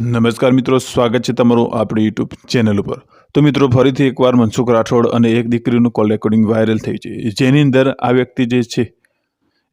નમસ્કાર મિત્રો, સ્વાગત છે તમારું આપણી યુટ્યુબ ચેનલ ઉપર. તો મિત્રો, ફરીથી એકવાર મનસુખ રાઠોડ અને એક દીકરીનું કોલ રેકોર્ડિંગ વાયરલ થઈ છે. જેની અંદર આ વ્યક્તિ જે છે,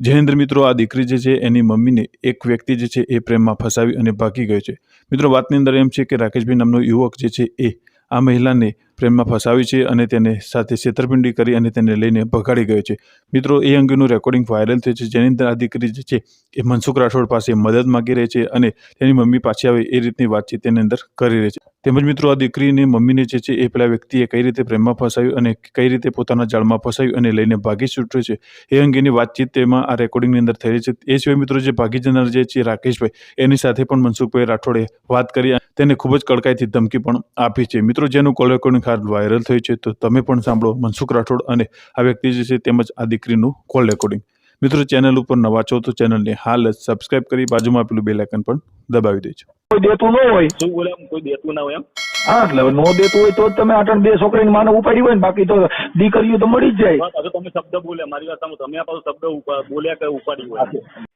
જેની અંદર મિત્રો આ દીકરી જે છે, એની મમ્મીને એક વ્યક્તિ જે છે, એ પ્રેમમાં ફસાવી અને ભાગી ગયો છે. મિત્રો, વાતની અંદર એમ છે કે રાકેશભાઈ નામનો યુવક જે છે, એ આ મહિલાને પ્રેમમાં ફસાવી છે અને તેને સાથે છેતરપિંડી કરી અને તેને લઈને ભગાડી ગયો છે. મિત્રો, એ અંગેનું રેકોર્ડિંગ વાયરલ થયું છે. જેની અંદર આ દીકરી જે છે, એ મનસુખ રાઠોડ પાસે મદદ માગી રહી છે અને તેની મમ્મી પાછી આવે એ રીતની વાતચીત તેની અંદર કરી રહી છે. તેમજ મિત્રો, આ દીકરીને મમ્મીને જે છે, એ પેલા વ્યક્તિએ કઈ રીતે પ્રેમમાં ફસાયું અને કઈ રીતે પોતાના જાળમાં ફસાયું અને લઈને ભાગી છૂટ્યો છે, એ અંગેની વાતચીત તેમાં આ રેકોર્ડિંગની અંદર થઈ રહી છે. એ સિવાય મિત્રો, જે ભાગી જનાર જે છે, રાકેશભાઈ, એની સાથે પણ મનસુખભાઈ રાઠોડે વાત કરી તેને ખૂબ જ કડકાઈથી ધમકી પણ આપી છે. મિત્રો, જેનું કોલ રેકોર્ડિંગ હાલ વાયરલ થયું છે તો તમે પણ સાંભળો મનસુખ રાઠોડ અને આ વ્યક્તિ જે છે તેમજ આ દીકરીનું કોલ રેકોર્ડિંગ મિત્રો ચેનલ ઉપર નવા છો તો ચેનલને હાલ જ સબસ્ક્રાઇબ કરી બાજુમાં આપેલું બેલ આઇકન પણ દબાવી દેજો. કોઈ દેતું ન હોય. શું બોલે કોઈ દેતું ના હોય એમ? હા એટલે નો દેતું હોય તો જ તમે આટણ બે છોકરીની માનો ઉપાડી હોય ને બાકી તો દીકરીઓ તો મળી જ જાય. તમે શબ્દ બોલ્યા મારી વાત સાંભળો. તમે આ પાછો શબ્દ બોલ્યા કે ઉપાડી હોય.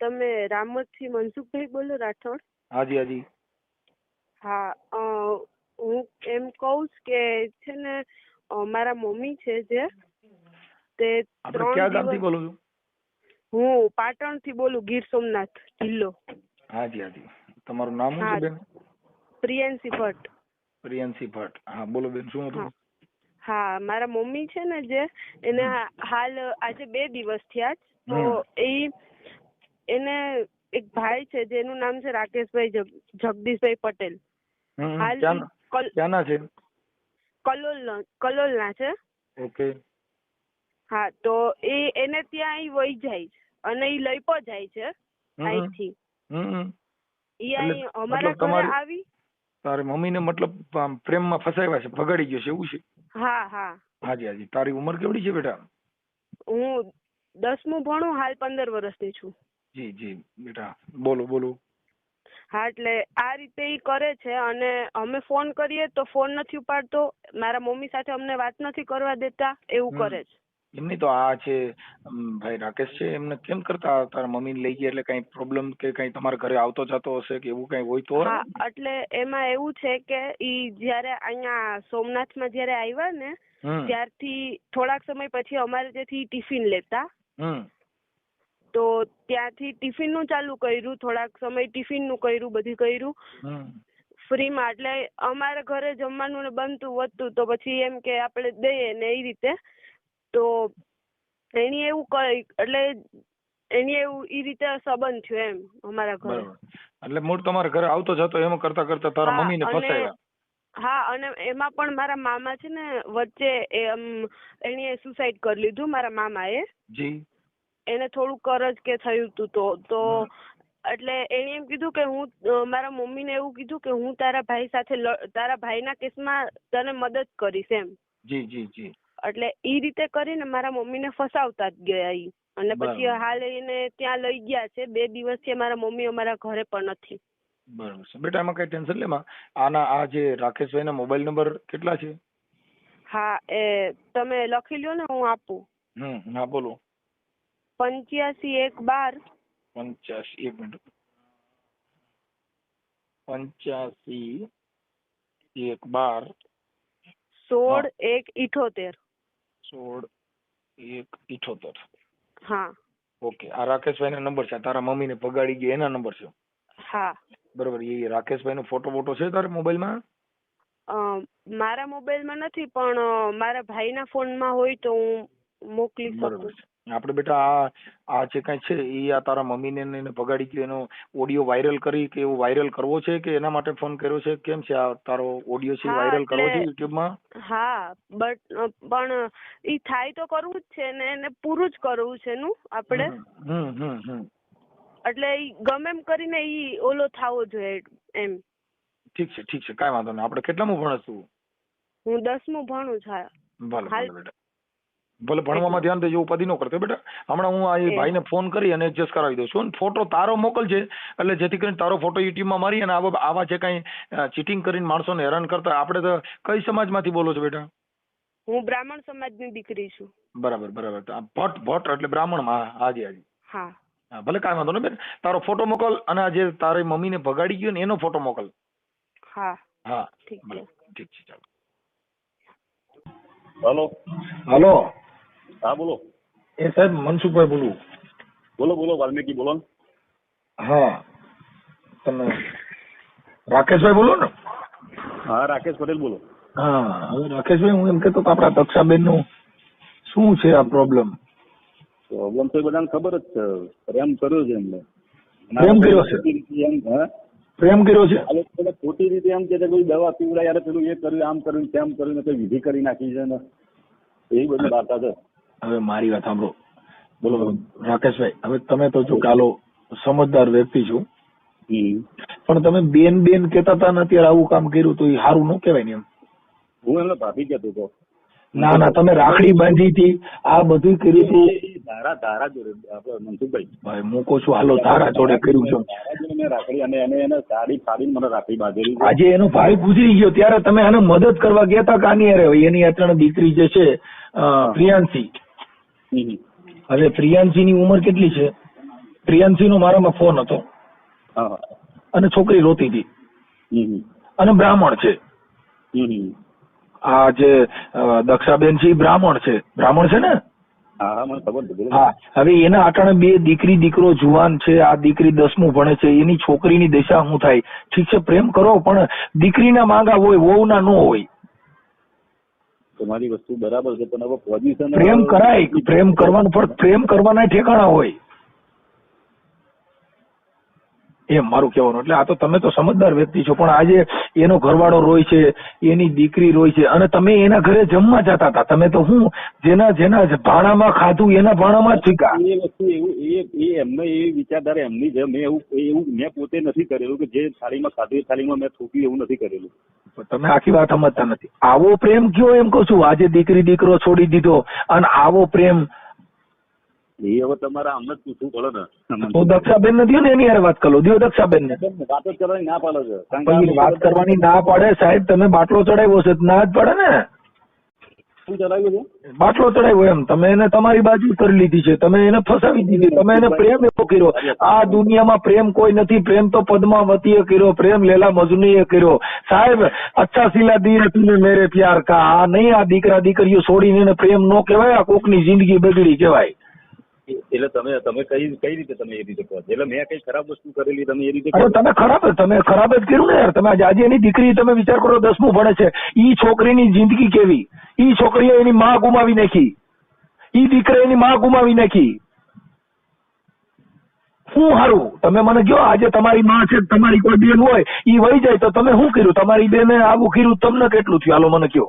તમે રામોદથી મનસુખભાઈ બોલો રાઠોડ? હાજી હાજી. હા હું એમ કહું કે છે ને મારા મમ્મી છે જે તે આપણે ત્રણ ક્યાં ગામથી બોલો છો? હું પાટણથી બોલું ગીર સોમનાથ જિલ્લો. હાજી હાજી. તમારું નામ શું. બેન? પ્રિયંશી ભટ્ટ. પ્રિયંશી ભટ્ટ. હા બોલો બેન શું હતું? હા. હા મારા મમ્મી છે ને જે એને હાલ આજે બે દિવસ થયા તો એ એને એક ભાઈ છે જેનું નામ છે રાકેશભાઈ જગદીશભાઈ પટેલ. હાલ ક્યાંના છે? કલોલ કલોલના છે. ઓકે. હા તો એ એને ત્યાં ઈ વહી જાય છે અને એ લઈ પણ જાય છે અહીંથી હમ. અહીં અમારા ઘરે આવી. તારી મમ્મીને મતલબ પ્રેમમાં ફસાવ્યા છે ભગાડી ગયો છે એવું છે? હા હા. હાજી હાજી. તારી ઉંમર કેવડી છે બેટા? હું દસમું ભણું હાલ પંદર વર્ષની છું. જી જી. બેટા બોલો બોલો. હા એટલે આ રીતે ઈ કરે છે અને અમે ફોન કરીએ તો ફોન નથી ઉપાડતો. મારા મમ્મી સાથે અમને વાત નથી કરવા દેતા એવું કરે છે. એમની તો આ છે ભાઈ રાકેશ છે એમને કેમ કરતા તારા મમ્મીને લઈ ગયા? એટલે કઈ પ્રોબ્લેમ કે કઈ તમારા ઘરે આવતો જતો હશે કે એવું કઈ હોય તો? હા એટલે એમાં એવું છે કે ઈ જ્યારે અહીંયા સોમનાથમાં જ્યારે આવ્યા ને ત્યારથી થોડાક સમય પછી અમારે ત્યાંથી ટિફિન લેતા. હમ. તો ત્યાંથી ટિફિનનું ચાલુ કર્યું થોડાક સમય ટિફિનનું કર્યું બધું કર્યું. ફ્રીમાં એટલે અમારા ઘરે જમવાનું ને બનતું વધતું તો પછી એમ કે આપણે દઈએ ને એ રીતે. તો એની એવું કરી એટલે એની એવું એ રીતે સંબંધ થયો એમ અમારા ઘરે. એટલે મૂળ તમારા ઘરે આવતો જતો એમ કરતા કરતા તારા મમ્મીને અને- હા અને એમાં પણ મારા મામા છે ને વચ્ચે એમ એણે સુસાઇડ કરી લીધું મારા મામાએ. જી. એને થોડું કરજ કે થયું હતું તો તો એટલે એણે એમ કીધું કે હું મારા મમ્મીને એવું કીધું કે હું તારા ભાઈ સાથે તારા ભાઈના કેસમાં તને મદદ કરીશ એમ. જી જી જી. એટલે ઈ રીતે કરીને મારા મમ્મીને ફસાવતા જ ગયા ઈ. અને પછી હાલ એને ત્યાં લઈ ગયા છે. બે દિવસથી મારા મમ્મી અમારા ઘરે પણ નથી. બરોબર છે. બેટા એમાં કઈ ટેન્શન લેમાં આના આ જે રાકેશભાઈના મોબાઈલ નંબર કેટલા છે? હા એ તમે લખી લ્યો ને હું આપું. હમ હા બોલો. પંચ્યાસી એક બાર. પંચ્યાસી એક મિનિટ. પંચ્યાસી એક બાર. સોળ એક ઇઠોતેર. સોળ એક ઇઠોતેર. હા. ઓકે આ રાકેશભાઈનો નંબર છે. તારા મમ્મી ને પગાડી ગયા એના નંબર છે. હા. બરોબર એ રાકેશભાઈ નો ફોટો ફોટો છે તારા મોબાઈલમાં? અ, મારા મોબાઈલમાં નથી પણ મારા ભાઈના ફોનમાં હોય તો હું મોકલી શકું. છે. આપણે બેટા આ આ જે કાંઈ છે એ આ તારા મમ્મીને ને એને ભગાડી ગયો એનો ઓડિયો વાયરલ કરી કે એવો વાયરલ કરવો છે કે એના માટે ફોન કર્યો છે? કેમ છે આ તારો ઓડિયો છે હા, વાયરલ કરવો છે એટલે- યુટ્યુબમાં? હા બટ પણ ઈ થાય તો કરવું જ છે ને એને પૂરું જ કરવું છે નું આપણે હમ હમ હમ એટલે ઈ ગમે એમ કરીને ઈ ઓલો થાવો જોઈએ એમ. ઠીક છે ઠીક છે કાંઈ વાંધો નહીં. આપણે કેટલામું ભણસ તું હું દસમું ભણું છું. હા. ભલે હાલ- ભલે બેટા. ભલે ભણવામાં ધ્યાન દેજો ઉપાધિ ન કરતો. બેટા હમણાં હું આ એ. ભાઈને ફોન કરી અને એડજસ્ટ કરાવી દઉં છું. ફોટો તારો મોકલજે એટલે જેથી કરીને તારો ફોટો યુટ્યુબમાં મારી અને આવા આવા જે કાંઈ ચીટિંગ કરીને માણસોને હેરાન કરતા આપણે તો કઈ સમાજમાંથી બોલો છો બેટા? હું બ્રાહ્મણ સમાજની દીકરી છું. બરાબર બરાબર. તો આ ભટ્ટ ભટ્ટ એટલે બ્રાહ્મણમાં હાજી હાજી હા હા. ભલે કાંઈ વાંધો નહીં બેન તારો ફોટો મોકલ અને આ જે તારી મમ્મીને ભગાડી ગયો ને એનો ફોટો મોકલ. હા. હા ઠીક છે. ઠીક છે ચાલો. હલો. હલો. હા બોલો. એ સાહેબ મનસુખભાઈ બોલું. બોલો બોલો વાલ્મીકી બોલો. હા તમે રાકેશભાઈ બોલો ને? હા રાકેશ પટેલ બોલો. હા હવે રાકેશભાઈ હું એમ કહેતો કે આપણા દક્ષાબેનનું શું છે આ પ્રોબ્લેમ પ્રોબ્લેમ તો બધાને ખબર જ છે. પ્રેમ કર્યો છે એમને. પ્રેમ કર્યો છે? પ્રેમ કર્યો છે? ખોટી રીતે એમ કે કોઈ દવા પીવડાય યાર પેલું એ કર્યું આમ કર્યું તેમ કર્યું ને વિધિ કરી નાખી છે ને. એ બધી વાર્તા છે. હવે મારી વાત સાંભળો. બોલો રાકેશભાઈ હવે તમે તો જો કાલો સમજદાર વ્યક્તિ છો. પણ તમે બેન બેન કેતા હતા ને અત્યારે આવું કામ કર્યું તો એ સારું ન કહેવાય ને એમ. હું એમને ભાભી કહેતો હતો ના ના તમે રાખડી બાંધી હતી આ બધું કર્યું હતું. ધારા ધારા જોડે આપણે મનસુખભાઈ. ભાઈ મૂકો છું હાલો તારા જોડે કર્યું છે. ધારા રાખડી અને એને એને સાડી ફાડીને મને રાખડી બાંધેલી આજે એનો ભાઈ ગુજરી ગયો ત્યારે તમે એને મદદ કરવા ગયા હતા કાની અરે એની અત્યારે દીકરી જે છે પ્રિયાંશી. હવે પ્રિયાંશી ની ઉંમર કેટલી છે? પ્રિયાંશી નો મારામાં ફોન હતો. હા. હા. અને છોકરી રોતી હતી. અને બ્રાહ્મણ છે. આ જે દક્ષાબેન છે એ બ્રાહ્મણ છે. બ્રાહ્મણ છે ને? હા હા. હા. હવે એના આટાણે બે દીકરી દીકરો જુવાન છે. આ દીકરી દસમું ભણે છે. એની છોકરીની દશા શું થાય? ઠીક છે પ્રેમ કરો પણ દીકરીના માંગા હોય વહુના ન હોય. તમારી વસ્તુ બરાબર છે પણ હવે પોઝિશન પ્રેમ કરાય પ્રેમ કરવાનું પણ પ્રેમ કરવાના ઠેકાણા હોય. એમ મારું કહેવાનું. એટલે આ તો તમે તો સમજદાર વ્યક્તિ છો પણ આજે એનો ઘરવાળો રોય છે એની દીકરી રોય છે અને તમે એના ઘરે જમવા જતા હતા. તમે તો હું જેના જેના ભાણામાં ખાધું એના ભાણામાં જ શીખા એ વસ્તુ એવું એ એ એમને એ વિચારધારા એમની છે. મેં એવું એવું મેં પોતે નથી કરેલું કે જે થાળીમાં ખાધું એ થાળીમાં મેં થૂક્યું એવું નથી કરેલું. તમે આખી વાત સમજતા નથી. આવો પ્રેમ કયો એમ કહું છું? આજે દીકરી દીકરો છોડી દીધો અને આવો પ્રેમ એ હવે તમારે આમને જ પૂછવું પડે ને. તો દક્ષાબેન ને દ્યો ને એની હારે વાત કરો? દ્યો દક્ષાબેન ને વાત જ કરવાની ના પાડે છે. કારણ કે પછી વાત કરવાની ના પાડે સાહેબ તમે બાટલો ચડાવ્યો છે ના જ પડે ને. શું ચડાવ્યું છે? બાટલો ચડાવ્યો એમ. તમે એને તમારી બાજુ કરી લીધી છે. તમે એને ફસાવી દીધી. તમે એને પ્રેમ એવો કર્યો. આ દુનિયામાં પ્રેમ કોઈ નથી. પ્રેમ તો પદ્માવતીએ કર્યો. પ્રેમ લેલા મજનીએ કર્યો. સાહેબ અચ્છા સિલા દિયે તુને મેરે પ્યાર કા. આ નહીં આ દીકરા દીકરીઓ છોડીને એને પ્રેમ નો કહેવાય. આ કોકની જિંદગી બગડી કહેવાય. એટલે તમે તમે કઈ કઈ રીતે તમે એ રીતે કહો એટલે મેં કઈ ખરાબ વસ્તુ કરેલી તમે એ રીતે અરે તમે ખરાબ તમે ખરાબ જ કર્યું ને યાર. તમે આજે એની દીકરી તમે વિચાર કરો દસમું ભણે છે. ઈ છોકરીની જિંદગી કેવી? ઈ છોકરીએ એની માં ગુમાવી નાખી. ઈ દીકરે એની માં ગુમાવી નાખી. શું હારું? તમે મને કહો આજે તમારી માં છે તમારી કોઈ બેન હોય ઈ વહી જાય તો તમે શું કર્યું? તમારી બેને આવું કર્યું તમને કેટલું થયું? હાલો મને કહો.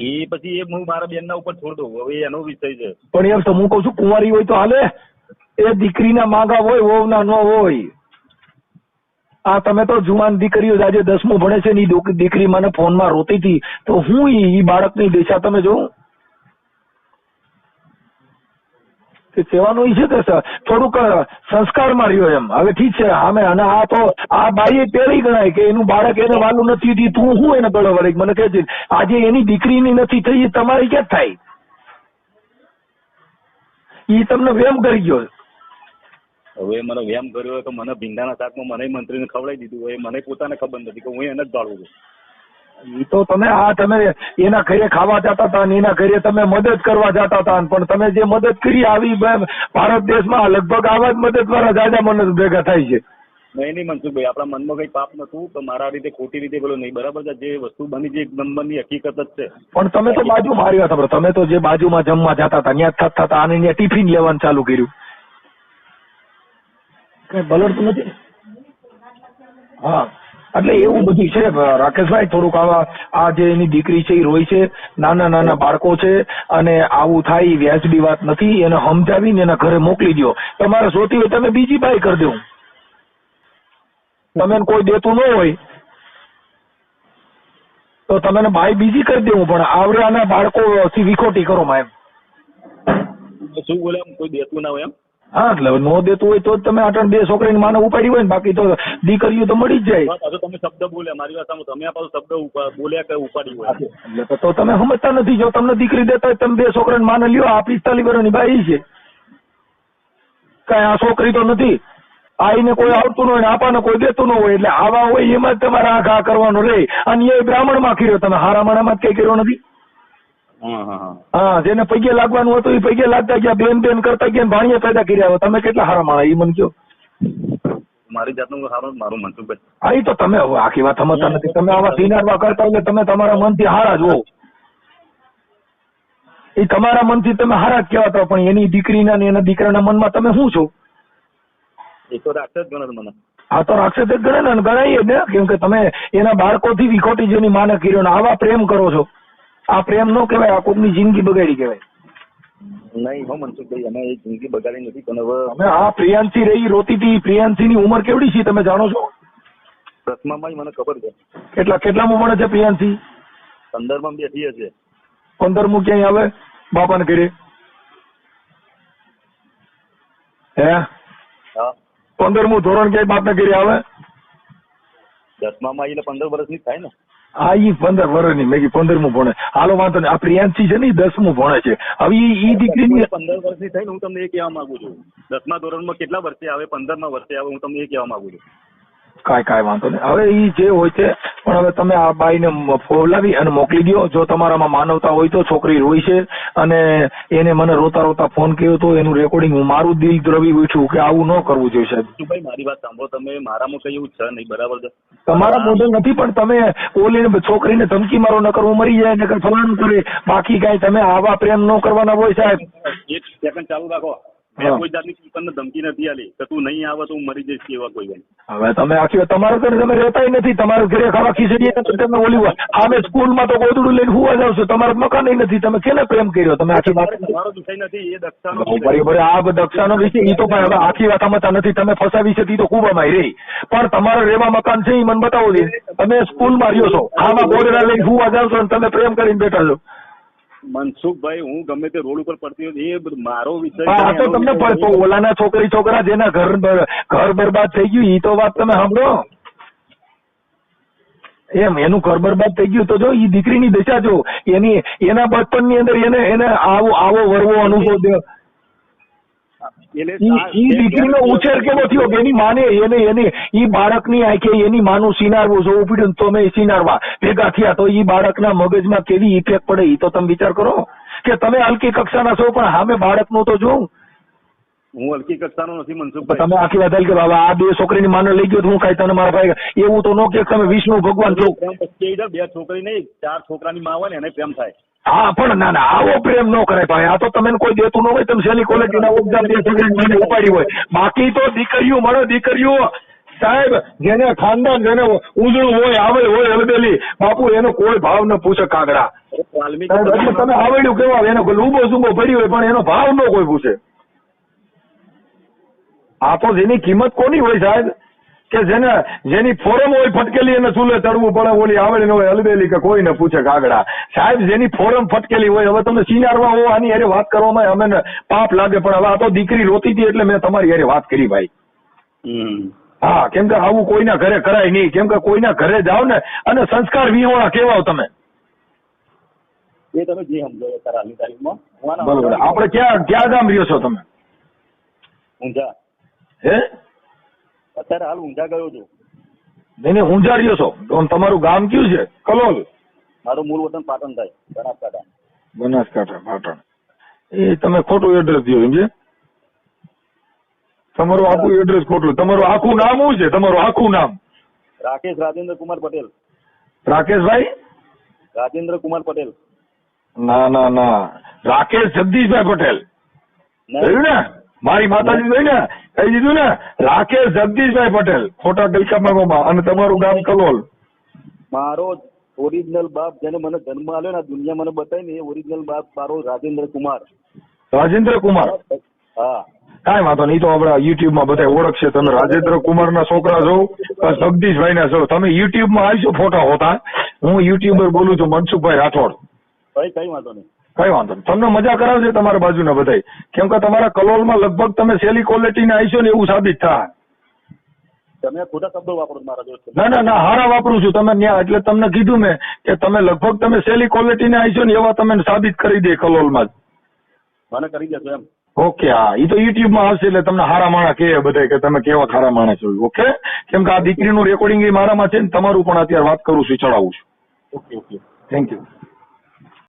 એ પછી એ હું મારા બેનના ઉપર છોડ દઉં. હવે એનો વિષય છે. પણ યાર તો હું કઉ છું, કુંવારી હોય તો હાલે. એ દીકરીના માંગા હોય, વહુના ન હોય. આ તમે તો જુવાન દીકરીઓ આજે દસમું ભણે છે ની દીકરી મને ફોનમાં રોતી હતી. તો હું ઈ બાળકની દિશા તમે જો કહેવાનું ઈ છે કે થોડુંક સંસ્કારમાં રહ્યો એમ. હવે ઠીક છે હામે અને આ તો, આ બાઈ પેલી ગણાય કે એનું બાળક એને વાલું નથી થયું તું હું એને ગળો વળી? મને કહે છે, આજે એની દીકરીની નથી થઈ, એ તમારી ક્યાં થાય? ઈ તમને વેમ કરી ગયો. હવે મને વેમ કર્યો તો મને ભીંડાના શાકમાં મને મંત્રીને ખવડાવી દીધું હોય મને પોતાને ખબર નથી કે હું એને જ ગાળું છું. ઈ તો તમે આ તમે એના ઘરે ખાવા જતા હતા ને એના ઘરે તમે મદદ કરવા જતા હતા પણ તમે જે મદદ કરી આવી ભારત દેશમાં લગભગ આવા જ મદદ વાળા જાજા મનસ ભેગા થાય છે. નહીં નહીં મનસુખભાઈ આપણા મનમાં કઈ પાપ નતું તો મારા રીતે ખોટી રીતે બોલો નહીં. બરાબર છે જે વસ્તુ બની છે એક નંબરની હકીકત જ છે. પણ તમે તો બાજુ મારી વાત તમે તો જે બાજુમાં જમવા જતા હતા ત્યાં થતા હતા અને ત્યાં ટિફિન લેવાનું ચાલુ કર્યું. કઈ બલડતું નથી? હા. એટલે એવું બધું છે. રાકેશભાઈ, થોડુંક આવા, આ જે એની દીકરી છે, એ રોય છે, નાના નાના બાળકો છે, અને આવું થાય, વ્યાજબી વાત નથી, એને સમજાવીને એના ઘરે મોકલી દો તમારે જોતી હોય તમે બીજી બાય કરી દેવું તમે કોઈ દેતું ન હોય. તો તમે બાય બીજી કરી દેવું પણ આવરાના બાળકો થી વિખોટી કરો માં એમ. શું બોલે કોઈ દેતું ના હોય એમ? હા એટલે નો દેતું હોય તો જ તમે આટણ બે છોકરીની માને ઉપાડી હોય ને બાકી તો દીકરીઓ તો મળી જ જાય. પાછો તમે શબ્દ બોલ્યા મારી વાત સાંભળો તમે પાછો શબ્દ બોલ્યા કે ઉપાડી હોય? એટલે તો- તમે સમજતા નથી જો તમને દીકરી દેતા હોય તમે બે છોકરાને માને લ્યો આ પિસ્તાલીસ વર્ષની બાઈ છે. કઈ આ છોકરી તો નથી. આઈને કોઈ આવતું ન હોય ને આપાને કોઈ દેતું ન હોય એટલે આવા હોય એમાં જ તમારે આ ઘા કરવાનો રહે અને એ બ્રાહ્મણમાં કર્યો તમે હારા માણામાં જ કઈ કર્યો નથી. હા જેને પૈકે લાગવાનું હતું એ પૈકે લાગતા ગયા બેન બેન કરતા ગયા ભાણિયા પેદા કર્યા તમે કેટલા હારા માણા એ મને કહો. મારી જાતનું સારું મારું મનસુખભાઈ હા એ તો તમે આખી વાત સમજતા નથી. તમે આવા સિનારવા કરતા એટલે તમે તમારા મનથી હારા જ એ તમારા મનથી તમે હારા જ કહેવાતા તો પણ એની દીકરીના ને એના દીકરાના મનમાં તમે શું છો? એ તો રાક્ષસ ગણે મને. હા તો રાક્ષસ જ ગણે ને ગણાય ને. કેમ કે તમે એના બાળકોથી વિખોટી જેની માને કર્યો ને આવા પ્રેમ કરો છો. આ પ્રેમ નો કહેવાય આ કોકની જિંદગી બગાડી કહેવાય. નહીં હો મનસુખભાઈ અમે એ જિંદગી બગાડી નથી પણ હવે અમે આ પ્રિયાંશી રહી રોતી હતી પ્રિયાંશી ની ઉંમર કેવડી છે તમે જાણો છો? દસમામાં મને ખબર છે. કેટલા કેટલામાં મળે છે પ્રિયાંશી? પંદરમાં બેઠી છે પંદરમું ક્યાંય આવે? બાપાને ઘરે. હે? હા. પંદરમું ધોરણ ક્યાંય બાપના ઘરે આવે? દસમામાં એટલે પંદર વર્ષની થાય ને. હા ઈ પંદર વર્ષની મેં કીધું પંદરમું ભણે. હાલો વાંધો નહીં. આ પ્રિયાંશી છે ને ઈ દસમું ભણે છે. હવે ઈ દીકરીની પંદર વર્ષની થાય ને હું તમને એ કહેવા માંગુ છું. દસમા ધોરણમાં કેટલા વર્ષે આવે પંદરમાં વર્ષે આવે હું તમને એ કહેવા માંગુ છું. કાંઈ કાંઈ વાંધો નહીં. હવે એ જે હોય છે પણ હવે તમે આ બાઈને ફોલાવી અને મોકલી દો જો તમારામાં માનવતા હોય તો છોકરી રોઈ છે અને એને મને રોતા રોતા ફોન કર્યો તો એનું રેકોર્ડિંગ હું મારું દિલ દ્રવી ઉઠ્યું કે આવું ન કરવું જોઈએ સાહેબ. ભાઈ મારી વાત સાંભળો. તમે મારામાં કઈ એવું છે નહીં બરાબર છે? તમારા મોડલ નથી પણ તમે ઓલીને છોકરીને ધમકી મારો નકર કરવું મરી જાય નકર ફલાણું કરે. બાકી કાંઈ તમે આવા પ્રેમ ન કરવાના હોય સાહેબ. એક સેકન્ડ ચાલુ રાખો. મેં કોઈ જાતની તમને ધમકી નથી આલી કે તું નહીં આવે તો હું મરી જઈશ એવા કોઈ ભાઈ હવે તમે આખી તમારે તમે રહેતા નથી. તમારે ઘરે ખાવા ખીચડી તમે ઓલી હોય. આમે સ્કૂલમાં તો ગોદડું લઈને હુવા જાવ છો. તમારું મકાન નથી. તમે કેને પ્રેમ કર્યો? તમે આખી વાત તમારો વિષય નથી એ દક્ષાનો બરાબર આ દક્ષાનો વિષય એ તો ભાઈ હવે આખી વાત સમજતા નથી. તમે ફસાવી છે તો ખૂબ અમારી રહી. પણ તમારે રેવા મકાન છે ઈ મને બતાવો જોઈએ તમે સ્કૂલમાં રહ્યો છો. આમાં ગોદડા લઈને હુવા જાવ છો અને તમે પ્રેમ કરીને બેઠા છો. મનસુખભાઈ હું ગમે તે રોડ ઉપર પડતી હોય એ મારો વિષય તો તમને ઓલાના છોકરી છોકરા જેના ઘર ઘર બરબાદ થઈ ગયું એ તો વાત તમે સાંભળો. એમ એનું ઘર બરબાદ થઈ ગયું તો જો એ દીકરીની દશા જો એની એના બચપનની અંદર એને એને આવો આવો વરવો અનુભવ ઈ દીકરીનો ઉછેર કેવો થયો? કે એની માને એને એને ઈ બાળકની આંખે એની માનું સિનારવું જોવું પડ્યું તો સિનારવા ભેગા થયા તો ઈ બાળકના મગજમાં કેવી ઇફેક્ટ પડે ઈ તો તમે વિચાર કરો. કે તમે હલકી કક્ષાના છો પણ સામે બાળકનું તો જોઉં. હું હલકી કક્ષાનો નથી મનસુખભાઈ. તમે આખી વાત કે બાબા આ બે છોકરીની માને લઈ ગયો હું કઈ તને મારા ભાઈ એવું તો ન કે તમે વિષ્ણુ ભગવાન છો. બે છોકરી નહીં ચાર છોકરાની માં હોય ને એને પ્રેમ થાય. હા પણ ના ના આવો પ્રેમ ન કરાય ભાઈ. આ તો તમે કોઈ દેતું ન હોય તમે શેની કોલેજ ના ઉપજામ બે છોકરી ઉપાડી હોય. બાકી તો દીકરીઓ મળે દીકરીઓ સાહેબ જેને ખાનદાન જેને ઉજળું હોય આવે હોય હલબેલી બાપુ એનો કોઈ ભાવ ન પૂછે કાગડા. તમે આવડ્યું કેવા એનો લુબો સુબો ભરી હોય પણ એનો ભાવ ન કોઈ પૂછે. આ તો જેની કિંમત કોની હોય સાહેબ? કે જેને જેની ફોરમ હોય ફટકેલી એને ચૂલે ચડવું પડે ઓલી આવડે ન હોય હલબેલી કે કોઈ ને પૂછે કાગડા સાહેબ જેની ફોરમ ફટકેલી હોય હવે તમે સિનારવા હો આની અરે વાત કરવામાં અમે પાપ લાગે પણ હવે આ તો દીકરી રોતી હતી એટલે મેં તમારી અરે વાત કરી ભાઈ. હા કેમ કે આવું કોઈના ઘરે કરાય નહીં કેમ કે કોઈના ઘરે જાઓ ને અને સંસ્કાર વિહોણા કેવાઓ તમે. એ તમે જે સમજો તારા તારીખમાં બરોબર. આપણે ક્યાં ક્યાં ગામ રહ્યો છો તમે? ઊંઝા. હે? અત્યારે હાલ ઊંઝા ગયો છું. નહીં નહીં ઊંઝા રહ્યો છો. તમારું ગામ કયું છે? કલોલ. મારું મૂળ વતન પાટણ થાય બનાસકાંઠા. બનાસકાંઠા પાટણ. એ તમે ખોટું એડ્રેસ દો સમજે તમારું આખું એડ્રેસ ખોટું. તમારું આખું નામ શું છે? તમારું આખું નામ. રાકેશ રાજેન્દ્ર કુમાર પટેલ. રાકેશભાઈ? રાજેન્દ્ર કુમાર પટેલ. ના ના ના. રાકેશ જગદીશભાઈ પટેલ. ને? મારી માતાજી જોઈ ને કહી દીધું ને રાકેશ જગદીશભાઈ પટેલ ખોટા ગલકામાં અને તમારું ગામ કલોલ. મારો ઓરિજિનલ બાપ જેને મને જન્મ આલ્યો ને દુનિયા મને બતાવી ને એ ઓરિજિનલ બાપ મારો રાજેન્દ્ર કુમાર. રાજેન્દ્ર કુમાર? હા. કાંઈ વાંધો નહીં તો આપડા યુટ્યુબમાં બધા ઓળખશે. તમે રાજેન્દ્ર કુમાર ના છોકરા છો જગદીશભાઈ ના છો. તમે યુટ્યુબમાં આવશો ફોટા હોતા. હું યુટ્યુબર બોલું છું મનસુખભાઈ રાઠોડ. ભાઈ કઈ વાંધો નહીં. કઈ વાંધો નહીં. તમને મજા કરાવશે તમારા બાજુના બધાય. કેમ કે તમારા કલોલમાં લગભગ તમે સેલી ક્વોલિટી આવીશો ને એવું સાબિત થાય. તમે ખોટા શબ્દો વાપરો મારા જોડે. ના ના ના હારા વાપરું છું. તમે ન્યા એટલે તમને કીધું મેં કે તમે લગભગ તમે સેલી ક્વોલિટી ના આવશો ને એવા તમે સાબિત કરી દે કલોલમાં જ. મને કરી દેશો એમ. ઓકે હા. એ તો યુટ્યુબમાં આવશે એટલે તમને હારા માણા કહે બધા કે તમે કેવા ખારા માણસ હોય ઓકે? કેમ કે આ દીકરીનું રેકોર્ડિંગ એ મારામાં છે ને તમારું પણ અત્યારે વાત કરું છું ચડાવું છું. Okay okay. Thank you